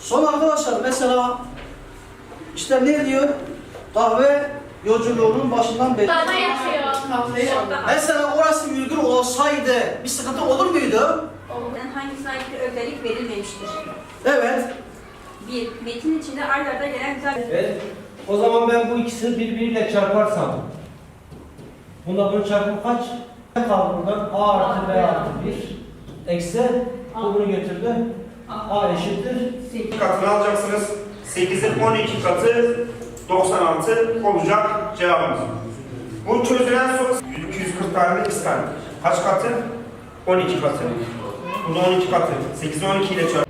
Sonra arkadaşlar mesela işte ne diyor? Kahve yolculuğunun başından beri. Bana yapıyor. Mesela orası virgül olsaydı bir sıkıntı olur muydu? Oğlunun hangi sahibi özellik verilmemiştir? Evet. Bir, metin içinde art arda gelen güzel Evet. O zaman ben bu ikisini birbiriyle çarparsam. Bunda bunu çarpım kaç? Ne kaldı buradan? A artı B artı 1. Eksi. Bu bunu götürdü. A eşittir. katını alacaksınız. 8'in 12 katı 96 olacak cevabımız. Bu çözülen soru 240 tane tane. Kaç katı? 12 katı. Bu da 12 katı. 8'i 12 ile çarp.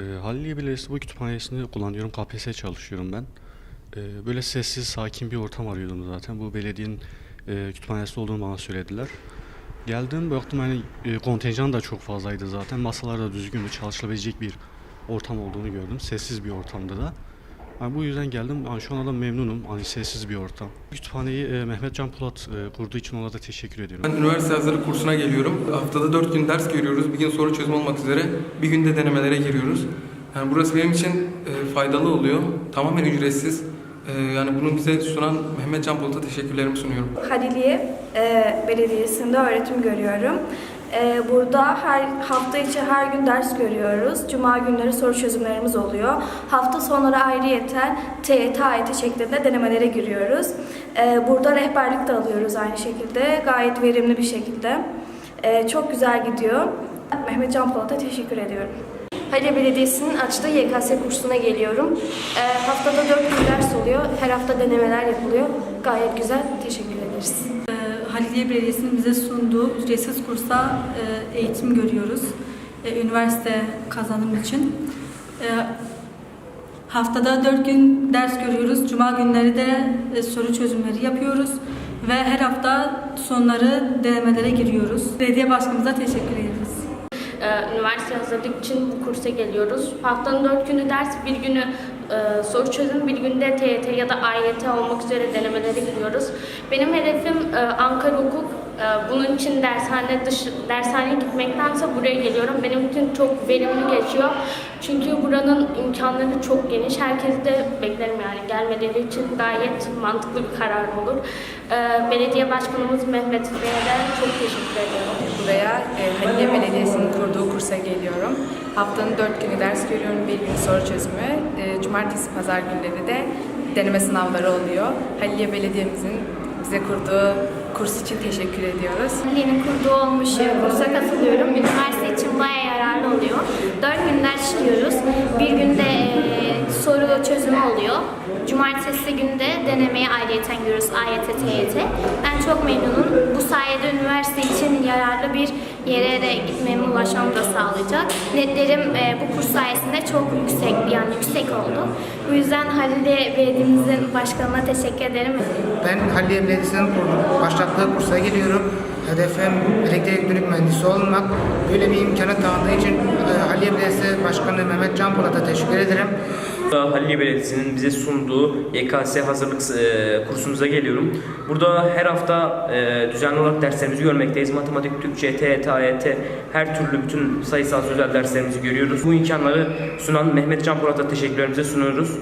E, Haliliye Belediyesi bu kütüphanesini kullanıyorum. KPSS çalışıyorum ben. E, böyle sessiz, sakin bir ortam arıyordum zaten. Bu belediyenin e, kütüphanesi olduğunu bana söylediler. Geldim baktım hani e, kontenjan da çok fazlaydı zaten. Masalar da düzgündü, çalışılabilecek bir ortam olduğunu gördüm. Sessiz bir ortamda da. Yani bu yüzden geldim. Yani şu anda da memnunum. Hani sessiz bir ortam. Kütüphaneyi e, Mehmet Can Polat e, kurduğu için ona da teşekkür ediyorum. Ben üniversite hazırlık kursuna geliyorum. Haftada 4 gün ders görüyoruz. Bir gün soru çözüm olmak üzere bir günde denemelere giriyoruz. Yani burası benim için e, faydalı oluyor. Tamamen ücretsiz. E, yani bunu bize sunan Mehmet Can Polat'a teşekkürlerimi sunuyorum. Haliliye e, Belediyesi'nde öğretim görüyorum. E, burada her hafta içi her gün ders görüyoruz. Cuma günleri soru çözümlerimiz oluyor. Hafta sonları ayrıyeten TYT, AYT şeklinde denemelere giriyoruz. E, burada rehberlik de alıyoruz aynı şekilde. Gayet verimli bir şekilde. E, çok güzel gidiyor. Mehmet Can Polat'a teşekkür ediyorum. Halilye Belediyesi'nin açtığı YKS kursuna geliyorum. Ee, haftada 4 gün ders oluyor. Her hafta denemeler yapılıyor. Gayet güzel. Teşekkür ederiz. Haliliye Belediyesi'nin bize sunduğu ücretsiz kursa e, eğitim görüyoruz. E, Üniversite kazanım için. E, Haftada dört gün ders görüyoruz. Cuma günleri de e, soru çözümleri yapıyoruz. Ve her hafta sonları denemelere giriyoruz. Belediye başkanımıza teşekkür ediyoruz. Ee, üniversite hazırlık için bu kursa geliyoruz. Haftanın 4 günü ders, bir günü e, soru çözüm, bir günde TYT ya da AYT olmak üzere denemelere giriyoruz. Benim hedefim e, Ankara Hukuk. E, bunun için dershane dış, dershaneye gitmektense buraya geliyorum. Benim için çok verimli geçiyor. Çünkü buranın imkanları çok geniş. Herkesi de beklerim yani gelmeleri için gayet mantıklı bir karar olur. E, belediye başkanımız Mehmet Bey'e de çok teşekkür ediyorum. Buraya e, Halilye Belediyesi'nin kurduğu kursa geliyorum. Haftanın dört günü ders görüyorum, bir gün soru çözümü. E, cumartesi, pazar günleri de deneme sınavları oluyor. Halilye Belediye'mizin bize kurduğu kurs için teşekkür ediyoruz. Ali'nin kurduğu olmuş kursa katılıyorum. Üniversite için bayağı yararlı oluyor. Dört gün ders işliyoruz. Bir günde soru çözümü oluyor. Cumartesi günde denemeye ayrıyeten giriyoruz AYT, TYT. Ben çok memnunum. Bu sayede üniversite için yararlı bir yere de gitmemi ulaşmamı da sağlayacak. Netlerim e, bu kurs sayesinde çok yüksek, yani yüksek oldu. Bu yüzden Halil'e Belediye'mizin başkanına teşekkür ederim. Ben Halliye Belediyesi'nin başlattığı kursa geliyorum. Hedefim elektrik elektronik mühendisi olmak. Böyle bir imkanı tanıdığı için e, Halliye Belediyesi Başkanı Mehmet Can Polat'a teşekkür ederim. Haliliye Belediyesi'nin bize sunduğu YKS hazırlık e, kursumuza geliyorum. Burada her hafta e, düzenli olarak derslerimizi görmekteyiz. Matematik, Türkçe, TET, AYT her türlü bütün sayısal sözel derslerimizi görüyoruz. Bu imkanları sunan Mehmet Can Polat'a teşekkürlerimizi sunuyoruz.